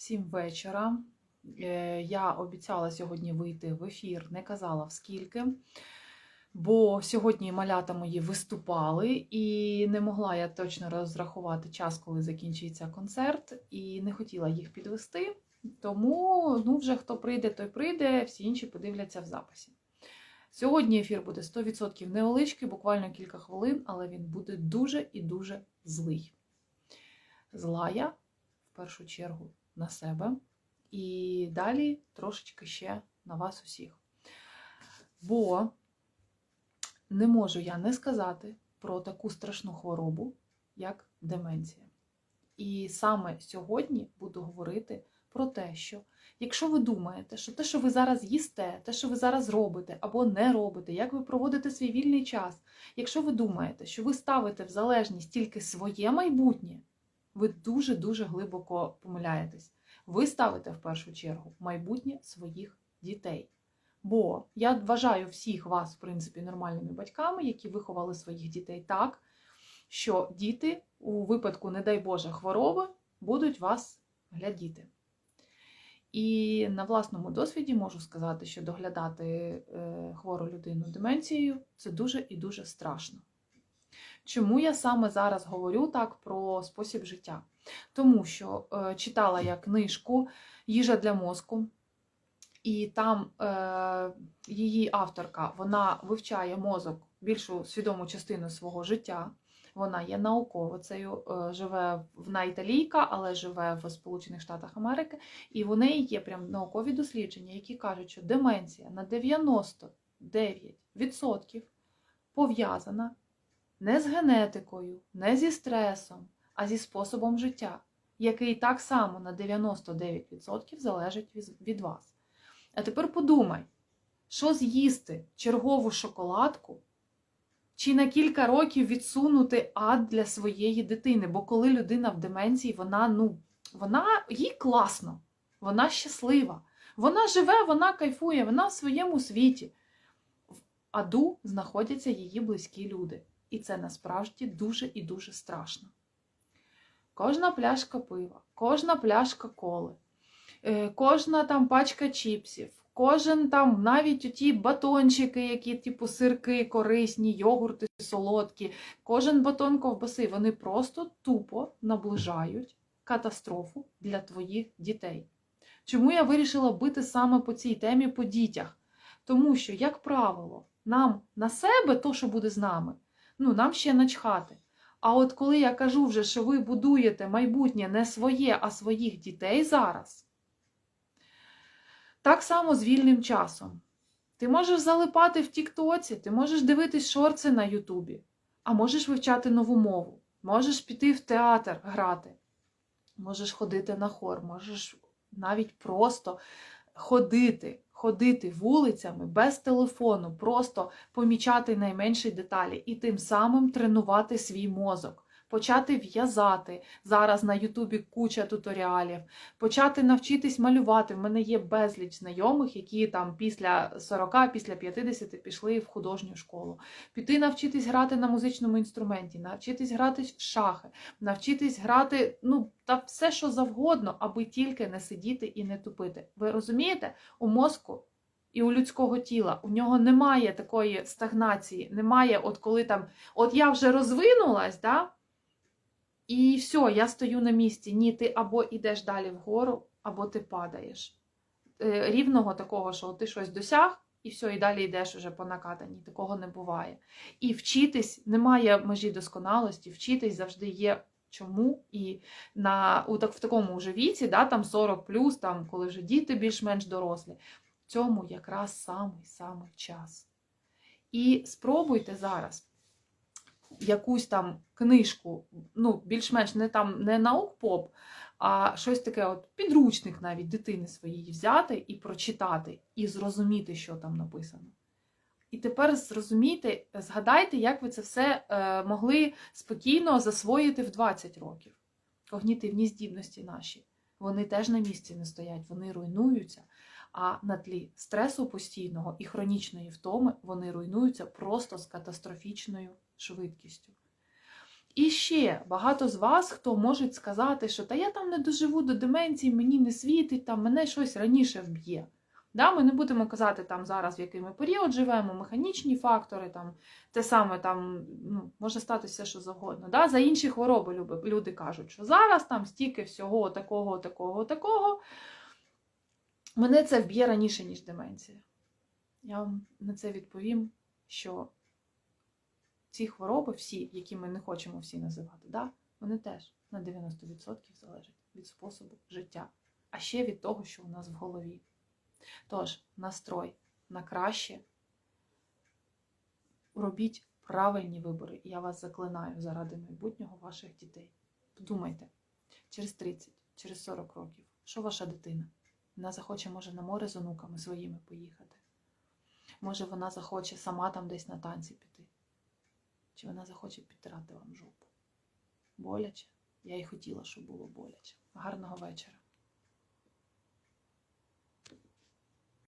Сім вечора. Е, Я обіцяла сьогодні вийти в ефір, не казала в скільки, бо сьогодні малята мої виступали, і не могла я точно розрахувати час, коли закінчується концерт, і не хотіла їх підвести. Тому ну, вже хто прийде, той прийде, всі інші подивляться в записі. Сьогодні ефір буде 100% невеличкий, буквально кілька хвилин, але він буде дуже і дуже злий. Зла я, в першу чергу, на себе. І далі трошечки ще на вас усіх. Бо не можу я не сказати про таку страшну хворобу, як деменція. І саме сьогодні буду говорити про те, що якщо ви думаєте, що те, що ви зараз їсте, те, що ви зараз робите або не робите, як ви проводите свій вільний час, якщо ви думаєте, що ви ставите в залежність тільки своє майбутнє, ви дуже-дуже глибоко помиляєтесь. Ви ставите в першу чергу майбутнє своїх дітей. Бо я вважаю всіх вас, в принципі, нормальними батьками, які виховали своїх дітей так, що діти у випадку, не дай Боже, хвороби будуть вас глядіти. І на власному досвіді можу сказати, що доглядати е, хвору людину деменцією це дуже і дуже страшно. Чому я саме зараз говорю так про спосіб життя? Тому що е, читала я книжку Їжа для мозку, і там е, її авторка вона вивчає мозок більшу свідому частину свого життя. Вона є науковицею, е, живе вона італійка, але живе в Сполучених Штатах Америки. І в неї є прям наукові дослідження, які кажуть, що деменція на 99% пов'язана не з генетикою, не зі стресом, а зі способом життя, який так само на 99% залежить від вас. А тепер подумай, що з'їсти чергову шоколадку, чи на кілька років відсунути ад для своєї дитини. Бо коли людина в деменції, вона, ну, вона їй класно, вона щаслива, вона живе, вона кайфує, вона в своєму світі. В аду знаходяться її близькі люди. І це насправді дуже і дуже страшно. Кожна пляшка пива, кожна пляшка коли, е, кожна там пачка чіпсів, кожен там навіть ті батончики, які, типу, сирки, корисні, йогурти солодкі, кожен батон ковбаси, вони просто тупо наближають катастрофу для твоїх дітей. Чому я вирішила бити саме по цій темі по дітях? Тому що, як правило, нам на себе то, що буде з нами, ну, нам ще начхати. А от коли я кажу вже, що ви будуєте майбутнє не своє, а своїх дітей зараз, так само з вільним часом. Ти можеш залипати в Тіктоці, ти можеш дивитись шорти на Ютубі, а можеш вивчати нову мову, можеш піти в театр грати, можеш ходити на хор, можеш навіть просто ходити, ходити вулицями без телефону, просто помічати найменші деталі і тим самим тренувати свій мозок. Почати в'язати. Зараз на Ютубі куча туторіалів, почати навчитись малювати. В мене є безліч знайомих, які там після 40, після 50 пішли в художню школу. Піти навчитись грати на музичному інструменті, навчитись грати в шахи, навчитись грати, ну, та все, що завгодно, аби тільки не сидіти і не тупити. Ви розумієте? У мозку. І у людського тіла у нього немає такої стагнації, немає, от коли там, от я вже розвинулась, да, і все, я стою на місці. Ні, ти або йдеш далі вгору, або ти падаєш. Е, рівного такого, що ти щось досяг, і все, і далі йдеш уже по накатанні. Такого не буває. І вчитись немає межі досконалості, вчитись завжди є. Чому? І на, у, так, в такому вже віці, да, там 40 плюс, там, коли вже діти більш-менш дорослі, в цьому якраз самий-самий час. І спробуйте зараз якусь там книжку, ну, більш-менш не там не наук-поп, а щось таке, от підручник навіть дитини своєї взяти і прочитати, і зрозуміти, що там написано. І тепер зрозумійте, згадайте, як ви це все е, могли спокійно засвоїти в 20 років. Когнітивні здібності наші. Вони теж на місці не стоять, вони руйнуються. А на тлі стресу постійного і хронічної втоми вони руйнуються просто з катастрофічною швидкістю. І ще багато з вас, хто можуть сказати, що та я там не доживу до деменції, мені не світить, там мене щось раніше вб'є. Да, ми не будемо казати там зараз, в який ми період живемо, механічні фактори, там те саме там ну, може статися що завгодно. Да? За інші хвороби люди кажуть, що зараз там стільки всього такого, такого, такого. Мене це вб'є раніше, ніж деменція. Я вам на це відповім, що ці хвороби, всі, які ми не хочемо всі називати, да, вони теж на 90% залежать від способу життя, а ще від того, що у нас в голові. Тож, настрой на краще. Робіть правильні вибори. І я вас заклинаю заради майбутнього ваших дітей. Подумайте, через 30, через 40 років, що ваша дитина? Вона захоче, може, на море з онуками своїми поїхати. Може, вона захоче сама там десь на танці піти. Чи вона захоче підтирати вам жопу? Боляче? Я і хотіла, щоб було боляче. Гарного вечора.